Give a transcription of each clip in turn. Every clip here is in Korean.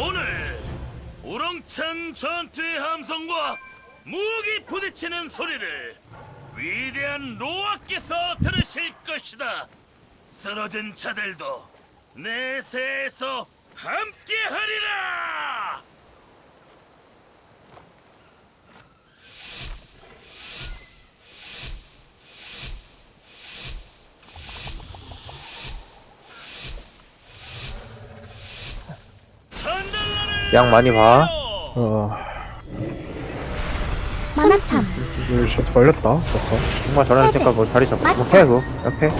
오늘 우렁찬 전투의 함성과 무기 부딪히는 소리를 위대한 로아께서 들으실 것이다. 쓰러진 자들도 내세에서 함께하리라. 양 많이 봐. 어, 만화탐 이거 진짜 걸렸다. 좋다. 정말 저런 색깔 뭐 자리 잡고 뭐 해, 그거. 옆에.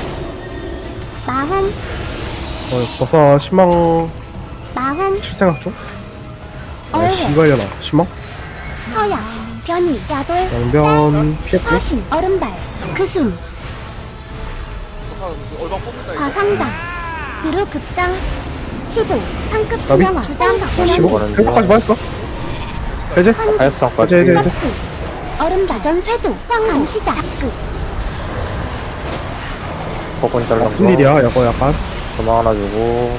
마흔 어, 버섯 신망 마흔 실생각 중? 아, 얼회 씨발려나. 신망? 서약 변이 야돌 양변 피했고. 화신 얼음발 그숨 과상장 드루급장 15 상급 나비? 투명화 주장 아, 15? 거는 회복까지 맞았어? 해제? 다이어트까지. 이제, 이제, 이제. 껍질 얼음발 전쇄도 황금 시작 작급 복권 무슨 거. 일이야, 이거 약간. 도망 하나 주고.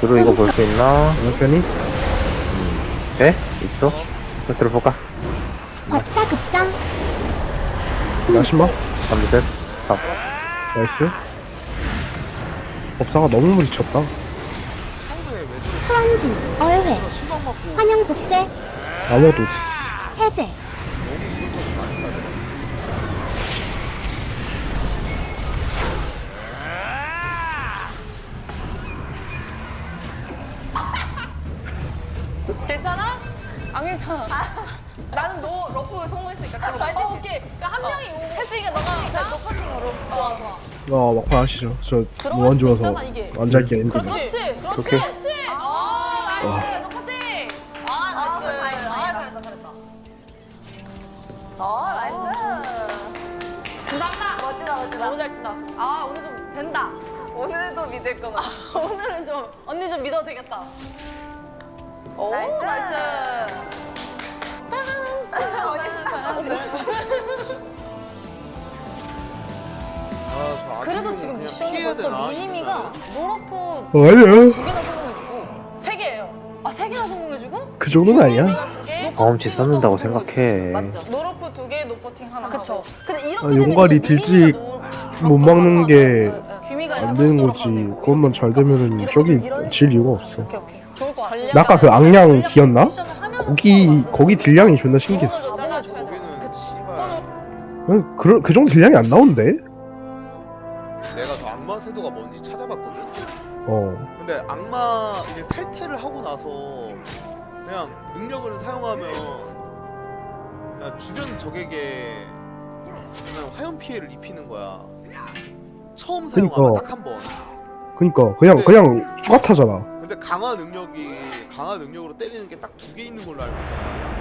들어 이거 볼 수 있나? 양변이? 돼? 있어? 이거 들어볼까? 법사급장 나 신망? 잠시 셋. 딱. 나이스. 법사가 너무 부딪혔다. 수왕진 얼회 환영복제 아무것도 해제 괜찮아? 안 괜찮아. 나는 너 러프 성공했으니까 그럼 어, 오케이. 그러니까 한 명이 했으니까 너가 자, 너 파팅으로. 좋아, 좋아. 어, 막판 하시죠. 저 들어갈 너무 안 좋아서 있잖아, 이게. 앉아있기 힘드네. 그렇지. 그렇지. 오케이. 그렇지. 아, 나이스. 너 파팅. 아, 나이스. 아, 잘했다, 잘했다. 어, 나이스. 감사합니다. 멋지다, 멋지다. 너무 잘 친다. 아, 오늘 좀 된다. 오늘도 믿을 거나. 오늘은 좀, 언니 좀 믿어도 되겠다. 오, 나이스. 그래도 지금 미션이 벌써 무의미가 노러프 어, 아니야. 두 개나 성공해주고 세 개예요. 아세 개나 성공해주고? 그 정도는 아니야. 경험치 쌓는다고 생각해. 맞죠. 노러프 두 개, 노퍼팅 하나. 그쵸. 근데 이렇게 아, 되면 이거 노- 못 막는 게 귀미가 이제 안 되는 거지. 그것만 잘 되면은 저기 질 이유가 없어. 오케이 오케이. 좋을 것 같아. 나 아까 그 악량 하면서 거기 거기 딜량이 존나 신기했어. 거기는 씨발 그, 그, 그 정도 딜량이 안 나온대? 악마 세도가 뭔지 찾아봤거든. 어. 근데 악마 이제 탈퇴를 하고 나서 그냥 능력을 사용하면 그냥 주변 적에게 그냥 화염 피해를 입히는 거야. 처음 사용하면 그니까. 딱 한 번. 그니까 그냥 네. 그냥 추가 타잖아. 근데 강화 능력이 강화 능력으로 때리는 게 딱 두 개 있는 걸로 알고 있단 말이야.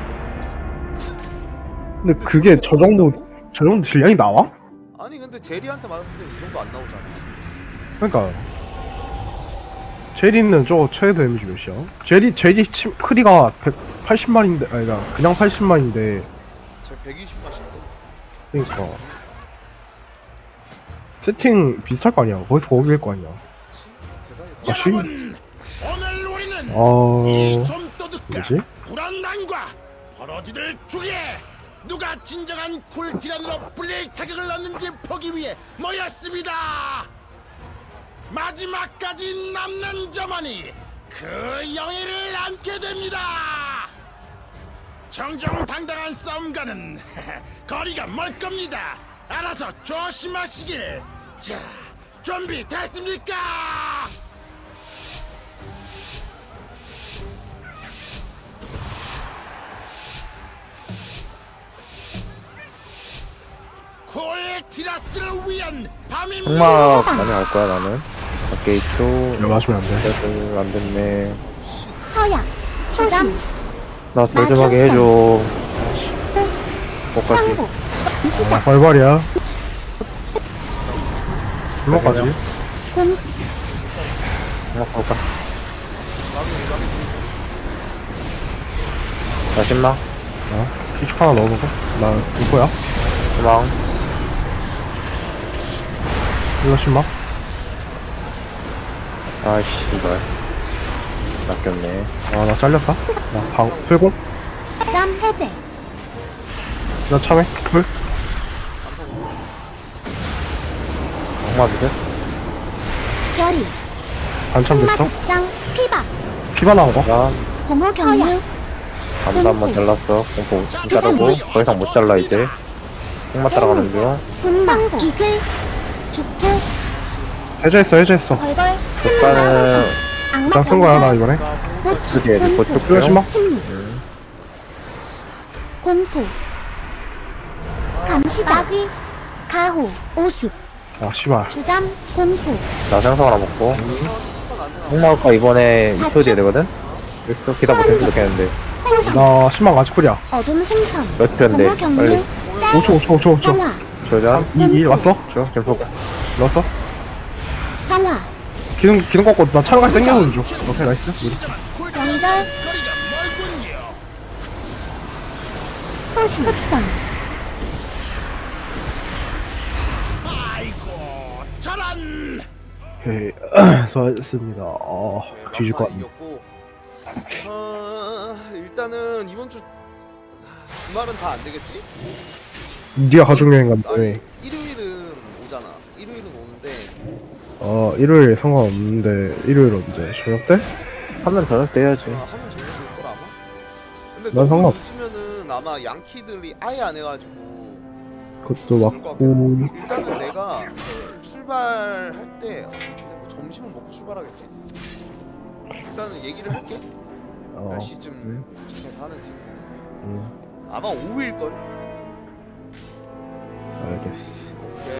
근데 그게 저 정도 저 정도 딜량이 나와? 아니 근데 제리한테 맞았을 때 이 정도 안 나오잖아. 그러니까 제리는 저 최대 데미지 몇이야? 제리 제리 침, 크리가 180만인데 아니다 그냥 80만인데 제 120만씩. 그러니까 세팅 비슷할 거 아니야? 거기서 거기일 거 아니야? 대단히 아? 오늘 우리는 어 이좀 떠들까 뭐지? 불안난과 버러지들 중에 누가 진정한 굴티란으로 불릴 자격을 얻는지 보기 위해 모였습니다. 마지막까지 남는 자만이 그 영예를 안게 됩니다. 정정당당한 싸움과는 거리가 멀 겁니다. 알아서 조심하시길. 자, 준비 됐습니까? 콜티라스를 위한 밤입니다. 흑막 많이 갈 거야, 나는. 밖에 있죠. 야 맞으면 안 돼. 그래도 안 됐네. 서약 소심 나 덜좀하게 해줘. 뭐까지. 황복 시작 발발이야. 물러가지. 공 흑막 볼까? 나 신망. 어? 피축 하나 넣어놓고 나 누구야? 도망. 이거 신막? 아이씨, 이걸. 낚였네. 아 나 잘렸다. 나 방 풀고. 점 해제. 나 참해 풀. 악마 비슷? 결의. 반참 됐어? 피박 피바 나온 거? 나 공허 경류 감도 한번 잘랐어. 공포 못 자르고 더 이상 못 잘라 이제. 흑마 따라가는 중. 분방 이글 죽고. 해제했어 해제했어. 벌벌 국가는 침묵 악마 나쓴 거야 나 이번에. 그게 리포트 중. 심어. 침묵 공포 감시자. 악귀 가호. 오수. 아 씨발. 주잠. 공포 나 생선 하나 먹고. 흑마가 이번에 2표 뒤에 되거든? 그래서 기다 못했으면 좋겠는데. 나 신망 아직 쿨이야. 어둠 승천. 몇 경류 빨리. 5초 5초 5초 5초. 정화 조전. 2 2 왔어? 저, 계속. 넣었어? 정화 기능 기능 꺾고 나 차로까지 땡겨오는 중 오케이 나이스 명절 거리가 멀군요. 소신 저런. 오케이 수고하셨습니다 어 뒤질 것 같네 어, 일단은 이번 주 주말은 다 안 되겠지? 니가 가족여행 간다며 일요일은 오잖아. 일요일은 오는데 어 일요일 상관없는데 일요일 언제? 저녁 때? 하면 저녁 때 해야지. 아, 하면 재밌을 걸 아마. 근데 난 너무 상관없- 늦으면은 아마 양키들이 아예 안 해가지고 그것도 그럴 것 맞고 같긴 해. 일단은 내가 출발할 때 그래도 점심을 먹고 출발하겠지. 일단은 얘기를 할게. 어 몇 시쯤 음. 도착해서 하는지. 음, 아마 오후일 걸. 알겠어